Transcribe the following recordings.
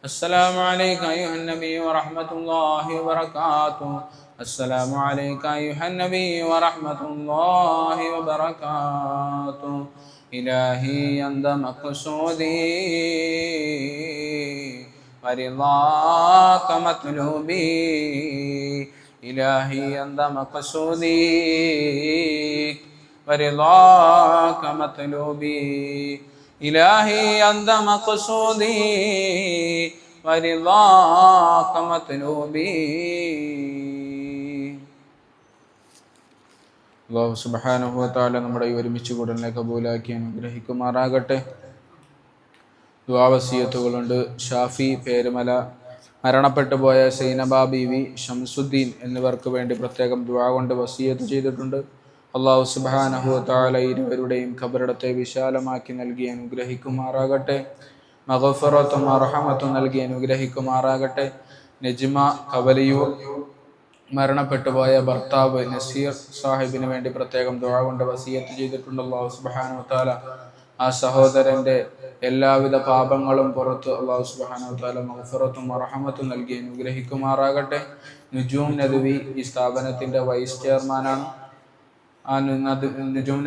السلام عليك أيها النبي ورحمة الله وبركاته. السلام عليك أيها النبي ورحمة الله وبركاته. إلهي أنت مقصودي ورضاك مطلوبي. إلهي أنت مقصودي ورضاك مطلوبي. إلهي أنت مقصودي ورضاك مطلوبي അള്ളാഹു സുബാനുഭവത്താല നമ്മുടെ ഈ ഒരുമിച്ച് കൂടലിനെ കബൂലാക്കി അനുഗ്രഹിക്കുമാറാകട്ടെ ദ്വാവസീയത്തുകളുണ്ട് ഷാഫി പേരുമല മരണപ്പെട്ടു പോയ സൈനബ ബീവി ഷംസുദ്ദീൻ എന്നിവർക്ക് വേണ്ടി പ്രത്യേകം ദ്വാ കൊണ്ട് വസീയത്ത് ചെയ്തിട്ടുണ്ട് അള്ളാഹു സുബാനഹു താല ഇരുവരുടെയും ഖബറിടത്തെ വിശാലമാക്കി നൽകി അനുഗ്രഹിക്കുമാറാകട്ടെ. മഹഫറത്തും അർഹമത്തും നൽകി അനുഗ്രഹിക്കുമാറാകട്ടെ. നജ്മ കവലിയൂർ മരണപ്പെട്ടു പോയ ഭർത്താവ് നസീർ സാഹിബിന് വേണ്ടി പ്രത്യേകം ദുഴ കൊണ്ട് വസീയത്ത് ചെയ്തിട്ടുണ്ട് അള്ളാഹു സുബ്ഹാനഹു തആല ആ സഹോദരന്റെ എല്ലാവിധ പാപങ്ങളും പുറത്ത് അള്ളാഹു സുബ്ഹാനഹു മഹഫറത്തും അർഹമത്തും നൽകി അനുഗ്രഹിക്കുമാറാകട്ടെ. നിജൂം നദുവി ഈ സ്ഥാപനത്തിന്റെ വൈസ് ചെയർമാനാണ്. ആ നദ്- നുജൂം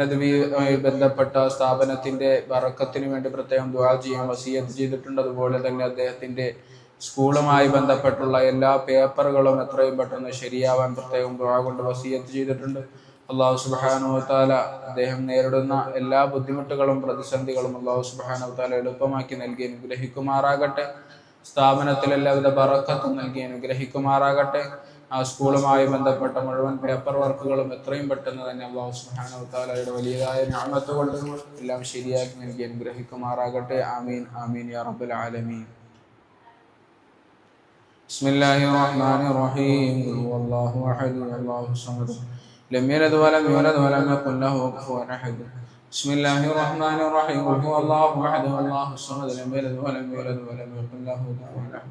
ബന്ധപ്പെട്ട സ്ഥാപനത്തിന്റെ ബറക്കത്തിന് വേണ്ടി പ്രത്യേകം ദുആ ചെയ്യാൻ വസീയത്ത് ചെയ്തിട്ടുണ്ട്. അതുപോലെ തന്നെ അദ്ദേഹത്തിന്റെ സ്കൂളുമായി ബന്ധപ്പെട്ടുള്ള എല്ലാ പേപ്പറുകളും എത്രയും പെട്ടെന്ന് ശരിയാവാൻ പ്രത്യേകം ദുആ കൊണ്ട് വസീയത്ത് ചെയ്തിട്ടുണ്ട്. അള്ളാഹു സുബ്ഹാനഹു വതആല അദ്ദേഹം നേരിടുന്ന എല്ലാ ബുദ്ധിമുട്ടുകളും പ്രതിസന്ധികളും അള്ളാഹു സുബ്ഹാനഹു വതആല എളുപ്പമാക്കി നൽകി അനുഗ്രഹിക്കുമാറാകട്ടെ. സ്ഥാപനത്തിൽ എല്ലാവിധ ബറക്കത്തും നൽകി അനുഗ്രഹിക്കുമാറാകട്ടെ. ആ സ്കൂളുമായി ബന്ധപ്പെട്ട മുഴുവൻ പേപ്പർ വർക്കുകളും എത്രയും പെട്ടെന്ന് തന്നെ അള്ളാഹു സുബ്ഹാനഹു വതആലയുടെ വലിയതായ ഞാമത്ത് കൊണ്ട് എല്ലാം ശരിയാക്കി നൽകി അനുഗ്രഹിക്കുമാറാകട്ടെ ആമീൻ ആമീൻ യാ റബ്ബൽ ആലമീൻ بسم الله الرحمن الرحيم قل هو الله احد الله الصمد لم يلد ولم يولد ولم يكن له كفوا احد بسم الله الرحمن الرحيم قل هو الله احد الله الصمد لم يلد ولم يولد ولم يكن له كفوا احد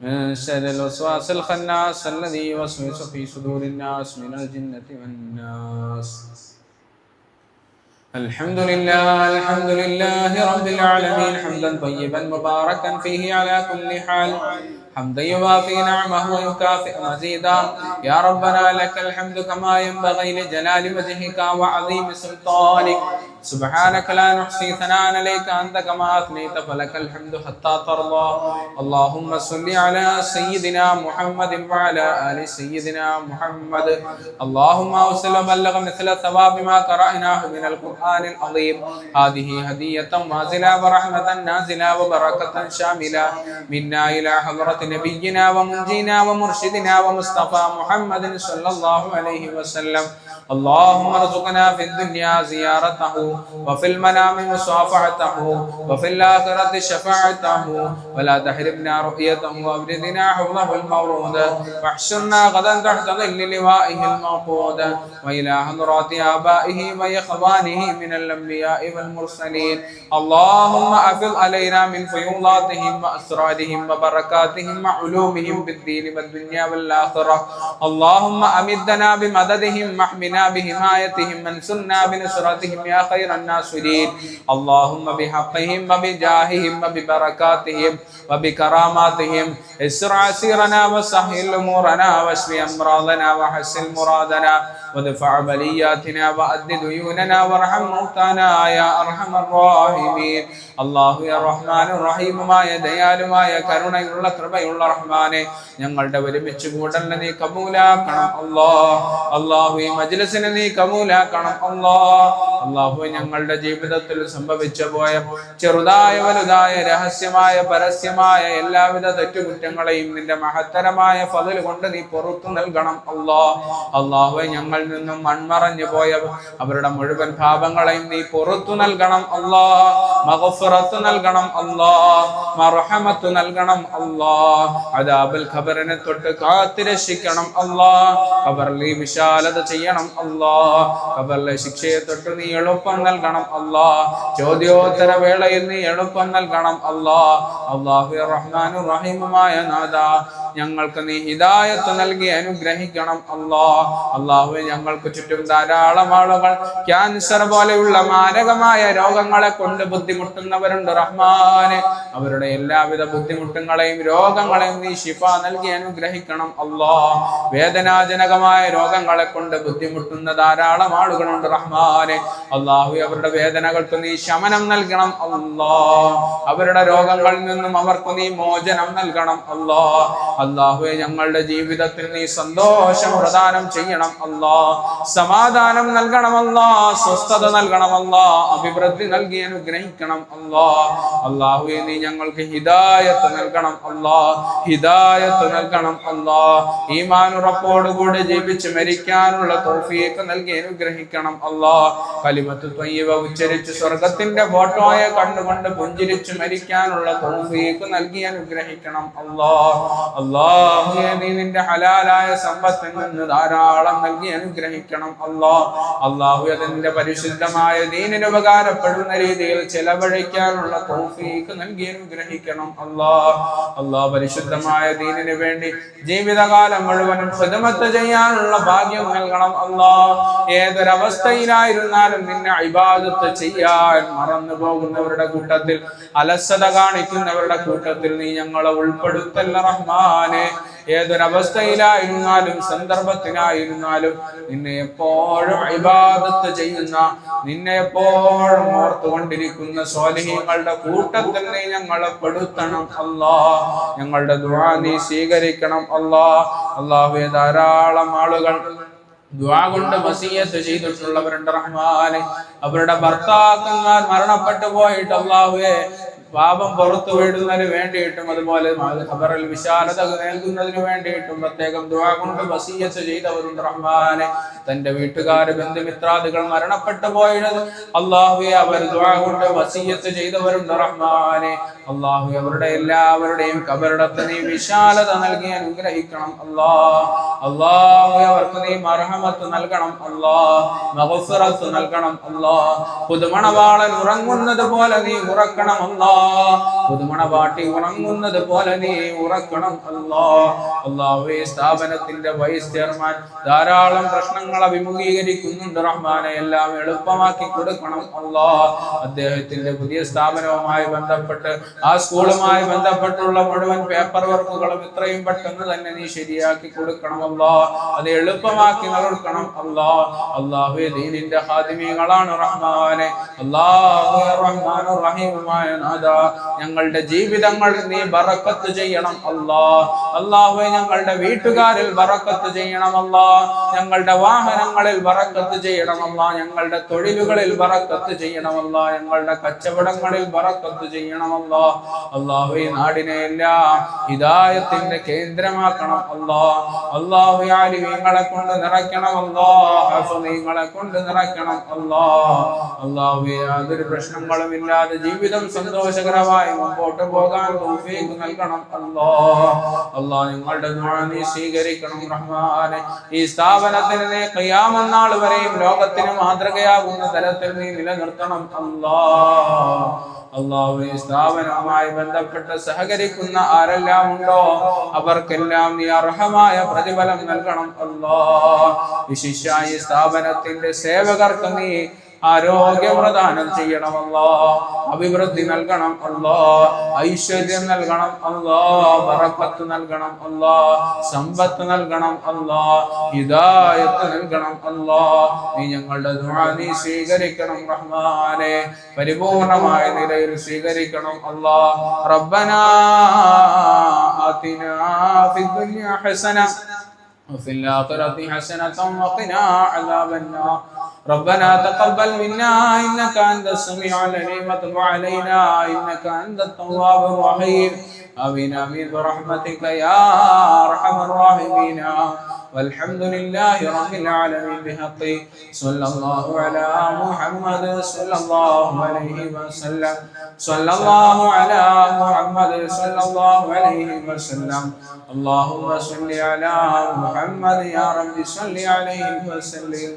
من شر الوسواس الخناس الذي يوسوس في صدور الناس من الجنة والناس الحمد لله الحمد لله رب العالمين حمدا طيبا مباركا فيه على كل حال حمدا يوافي نعمه ويكافئ مزيدا يا ربنا لك الحمد كما ينبغي لجلال وجهك وعظيم سلطانك سبحانك لا نحصي ثناء عليك انت كما اثنيت فلك الحمد حتى ترضى اللهم صل على سيدنا محمد وعلى ال سيدنا محمد اللهم اوصل وبلغ مثل ثواب ما قرأناه من القرآن العظيم هذه هدية نازلة ورحمة نازلة وبركة شاملة منا إلى حضرة نبينا ومنجينا ومرشدنا ومصطفى محمد صلى الله عليه وسلم. اللهم ارزقنا في الدنيا زيارته وفي المنام مصافحته وفي الآخرة شفاعته. ولا تحرمنا رؤيته وابردنا حفظه المورود. واحشرنا غدا تحت ظل لوائه الموقود. وإلى حضرات آبائه وإخوانه من الأنبياء والمرسلين. اللهم أفض علينا من فيوضاتهم وأسرارهم وبركاتهم وعلومهم بالدين والدنيا والآخرة. اللهم أمدنا بمددهم واحمنا بحمايتهم منصرنا بنصرتهم يا خير الناصرين اللهم بحقهم وبجاههم وببركاتهم وبكراماتهم اسر عسيرنا وسهل امورنا واشف امراضنا وحسن مرادنا وادفع بلياتنا وأد ديوننا وارحم موتانا يا ارحم الراحمين അള്ളാഹു റഹ്മാൻ റഹീമുമായ ദയാലുമായ കരുണയുള്ള കൃപയുള്ള റഹ്മാനെ ഞങ്ങളുടെ ഒരുമിച്ച് കൂടലിനെ നീ കബൂലാക്കണം അല്ലാ അള്ളാഹു ഈ മജ്ലിസിനെ നീ കബൂലാക്കണം അല്ലാ അള്ളാഹു ഞങ്ങളുടെ ജീവിതത്തിൽ സംഭവിച്ചു പോയ ചെറുതായ വലുതായ രഹസ്യമായ പരസ്യമായ എല്ലാവിധ തെറ്റുകുറ്റങ്ങളെയും നിന്റെ മഹത്തരമായ ഫതിൽ കൊണ്ട് നീ പുറത്തു നൽകണം അല്ലാ അള്ളാഹുവെ ഞങ്ങളിൽ നിന്നും മൺമറഞ്ഞു പോയ അവരുടെ മുഴുവൻ പാപങ്ങളെയും നീ പുറത്തു നൽകണം അല്ലാ. മഹഫുറത്ത് നൽകണം അല്ലാ. മർഹമത്ത് നൽകണം അല്ലാ. അദാബുൽ ഖബറിനെ തൊട്ട് കാത്തിരക്ഷിക്കണം അല്ലാ. ഖബറിൽ വിശാലത ചെയ്യണം അല്ലാ. ഖബറിലെ ശിക്ഷയെ തൊട്ട് നീ എളുപ്പം നൽകണം അല്ലാ. ചോദ്യോത്തര വേളയിൽ നീ എളുപ്പം നൽകണം അല്ലാ. അള്ളാഹു റഹ്മാനു റഹീമുമായ നാഥ. ഞങ്ങൾക്ക് നീ ഹിദായത്ത് നൽകി അനുഗ്രഹിക്കണം അള്ളാ അള്ളാഹു ഞങ്ങൾക്ക് ചുറ്റും ധാരാളം ആളുകൾ ക്യാൻസർ പോലെയുള്ള മാരകമായ രോഗങ്ങളെ കൊണ്ട് ബുദ്ധിമുട്ടുന്നവരുണ്ട് റഹ്മാന്. അവരുടെ എല്ലാവിധ ബുദ്ധിമുട്ടുകളെയും രോഗങ്ങളെയും നീ ശിഫ നൽകി അനുഗ്രഹിക്കണം അള്ളാ വേദനാജനകമായ രോഗങ്ങളെ കൊണ്ട് ബുദ്ധിമുട്ടുന്ന ധാരാളം ആളുകളുണ്ട് റഹ്മാന്. അള്ളാഹു അവരുടെ വേദനകൾക്ക് നീ ശമനം നൽകണം അള്ളാ അവരുടെ രോഗങ്ങളിൽ നിന്നും അവർക്ക് നീ മോചനം നൽകണം അല്ലാ. അള്ളാഹുവെ ഞങ്ങളുടെ ജീവിതത്തിൽ നീ സന്തോഷം പ്രദാനം ചെയ്യണം അല്ലാ. സമാധാനം നൽകണമല്ലാ സ്വസ്ഥത നൽകണമല്ലാ അഭിവൃദ്ധി നൽകി അനുഗ്രഹിക്കണം അല്ലാ. അള്ളാഹുവെ നീ ഞങ്ങൾക്ക് ഹിദായത്ത് നൽകണം അല്ലാ. ഹിദായത്ത് നൽകണം അല്ലാ. ഈമാനുറപ്പോടുകൂടി ജീവിച്ച് മരിക്കാനുള്ള തോഫിയേക്ക് നൽകി അനുഗ്രഹിക്കണം അല്ലാ. കലിമത്ത് തൊയ്യവ ഉച്ചരിച്ച് സ്വർഗത്തിന്റെ ഫോട്ടോയെ കണ്ടുകൊണ്ട് പുഞ്ചിരിച്ച് മരിക്കാനുള്ള തോഫിയേക്ക് നൽകി അനുഗ്രഹിക്കണം അല്ലാ. അല്ലാഹുവേ നീ നിന്റെ ഹലാലായ സമ്പത്തിൽ നിന്ന് ധാരാളം നൽകി അനുഗ്രഹിക്കണം. അല്ലാ അള്ളാഹു അതിന്റെ പരിശുദ്ധമായ ദീനിന് ഉപകാരപ്പെടുന്ന രീതിയിൽ ചെലവഴിക്കാനുള്ള തോഫീക്ക് നൽകി അനുഗ്രഹിക്കണം. അല്ലാ അല്ലാ പരിശുദ്ധമായ ദീനിന് വേണ്ടി ജീവിതകാലം മുഴുവനും ഹിതമത്ത് ചെയ്യാനുള്ള ഭാഗ്യം നൽകണം. അല്ലാ ഏതൊരവസ്ഥയിലായിരുന്നാലും നിന്നെ ഇബാദത്ത് ചെയ്യാൻ മറന്നു പോകുന്നവരുടെ കൂട്ടത്തിൽ അലസത കാണിക്കുന്നവരുടെ കൂട്ടത്തിൽ നീ ഞങ്ങളെ ഉൾപ്പെടുത്തല്ല റഹ്മാനെ ഏതൊരവസ്ഥയിലായിരുന്നാലും സന്ദർഭത്തിലായിരുന്നാലും നിന്നെ എപ്പോഴും ഇബാദത്ത് ചെയ്യുന്ന നിന്നെ എപ്പോഴും ഓർത്തുകൊണ്ടിരിക്കുന്ന സ്വാലിഹ്യങ്ങളുടെ കൂട്ടത്തിൽ നീ ഞങ്ങളെ പെടുത്തണം അല്ലാ. ഞങ്ങളുടെ ദുആ നീ സ്വീകരിക്കണം അല്ലാ. അള്ളാഹുവെ ധാരാളം ആളുകൾ കൊണ്ട് വസീയത്ത് ചെയ്തിട്ടുള്ളവരുണ്ട് റഹ്മാനെ. അവരുടെ ഭർത്താക്കന്മാർ മരണപ്പെട്ടു പോയിട്ട് പാപം പുറത്തു വിടുന്നതിന് വേണ്ടിയിട്ടും അതുപോലെ ഖബറിൽ വിശാലത നൽകുന്നതിന് വേണ്ടിയിട്ടും പ്രത്യേകം ദുവാ കൊണ്ട് വസീയത്ത് ചെയ്തവരുണ്ട് റഹ്മാനെ. തന്റെ വീട്ടുകാർ ബന്ധുമിത്രാദികൾ മരണപ്പെട്ടു പോയത്. അള്ളാഹുയെ അവർ ദുവാ കൊണ്ട് വസീയത്ത് ചെയ്തവരുണ്ട് റഹ്മാനെ. അള്ളാഹു അവരുടെ എല്ലാവരുടെയും കബറിടത്ത് നീ വിശാലത നൽകി അനുഗ്രഹിക്കണം. അല്ലാ അള്ളാഹു അവർക്ക് നീ മർഹമത്ത് നൽകണം. അല്ലാ മഹഫിറത്ത് നൽകണം. അല്ലാ പുതുമണവാളൻ ഉറങ്ങുന്നത് പോലെ നീ ഉറക്കണം. അല്ലാ പുതുമണവാട്ടി ഉറങ്ങുന്നത് പോലെ നീ ഉറക്കണം. അല്ലാ അള്ളാഹു സ്ഥാപനത്തിന്റെ വൈസ് ചെയർമാൻ ധാരാളം പ്രശ്നങ്ങൾ അഭിമുഖീകരിക്കുന്നുണ്ട് റഹ്മാനെ. എല്ലാം എളുപ്പമാക്കി കൊടുക്കണം. അല്ലാ അദ്ദേഹത്തിന്റെ പുതിയ സ്ഥാപനവുമായി ബന്ധപ്പെട്ട് ആ സ്കൂളുമായി ബന്ധപ്പെട്ടുള്ള മുഴുവൻ പേപ്പർ വർക്കുകളും ഇത്രയും പെട്ടെന്ന് തന്നെ നീ ശരിയാക്കി കൊടുക്കണം അല്ലാ അത് എളുപ്പമാക്കി നൽകണം. അല്ലാ അള്ളാഹു ദീനിന്റെ ഹാദിമികളാണ് റഹ്മാനെ. അല്ലാഹു റഹ്മാൻ ഞങ്ങളുടെ ജീവിതങ്ങൾ നീ ബറക്കത്ത് ചെയ്യണം. അല്ലാ അള്ളാഹു ഞങ്ങളുടെ വീട്ടുകാരിൽ ബറക്കത്ത് ചെയ്യണം. അല്ലാ ഞങ്ങളുടെ വാഹനങ്ങളിൽ ബറക്കത്ത് ചെയ്യണം. അല്ലാ ഞങ്ങളുടെ തൊഴിലുകളിൽ ബറക്കത്ത് ചെയ്യണം. അല്ലാ ഞങ്ങളുടെ കച്ചവടങ്ങളിൽ ബറക്കത്ത് ചെയ്യണം. അല്ലാ അള്ളാഹു ഈ നാടിനെ എല്ലാം ഹിദായത്തിന്റെ കേന്ദ്രമാക്കണം അല്ലോ അള്ളാഹു ആലിമീങ്ങളെ കൊണ്ട് നിറയ്ക്കണം അല്ലോ നിങ്ങളെ കൊണ്ട് നിറയ്ക്കണം അല്ലോ അള്ളാഹു യാതൊരു പ്രശ്നങ്ങളും ഇല്ലാതെ ജീവിതം സന്തോഷകരമായി മുമ്പോട്ട് പോകാൻ തൗഫീഖ് നൽകണം അല്ലോ അല്ലാ നിങ്ങളുടെ നീ സ്വീകരിക്കണം റഹ്മാനെ. ഈ സ്ഥാപനത്തിന് നീ കയ്യാമെന്നാൾ നാൾ വരെയും ലോകത്തിന് മാതൃകയാകുന്ന തരത്തിൽ നീ നിലനിർത്തണം അല്ലാ അള്ളാഹു ഈ സ്ഥാപനവുമായി ബന്ധപ്പെട്ട് സഹകരിക്കുന്ന ആരെല്ലാം ഉണ്ടോ അവർക്കെല്ലാം നീ അർഹമായ പ്രതിഫലം നൽകണം. അല്ലോ വിശിഷ്യ സ്ഥാപനത്തിന്റെ സേവകർക്ക് നീ ആരോഗ്യ പ്രദാനം ചെയ്യണമല്ലോ അഭിവൃദ്ധി നൽകണം അല്ലോ ഐശ്വര്യം നൽകണം അല്ലോ ബറക്കത്ത് നൽകണം അല്ലോ സമ്പത്ത് നൽകണം അല്ലോ ഹിദായത്ത് നൽകണം അല്ലോ നീ ഞങ്ങളുടെ ദുആ നീ സ്വീകരിക്കണം റഹ്മാനെ പരിപൂർണമായ നിലയിൽ സ്വീകരിക്കണം അല്ലോ റബ്ബനാ ആതിനാ ഫിദ്ദുനിയ ഹസന وفي الآخرة حسنة وقنا عذاب النار ربنا تقبل منا إنك أنت السميع العليم وتب علينا إنك أنت التواب الرحيم آمين آمين برحمتك يا أرحم الراحمين والحمد لله رب العالمين بحق صلى الله على محمد صلى الله عليه وسلم صلى الله على محمد صلى الله عليه وسلم اللهم صل على محمد يا رب صل عليه وسلم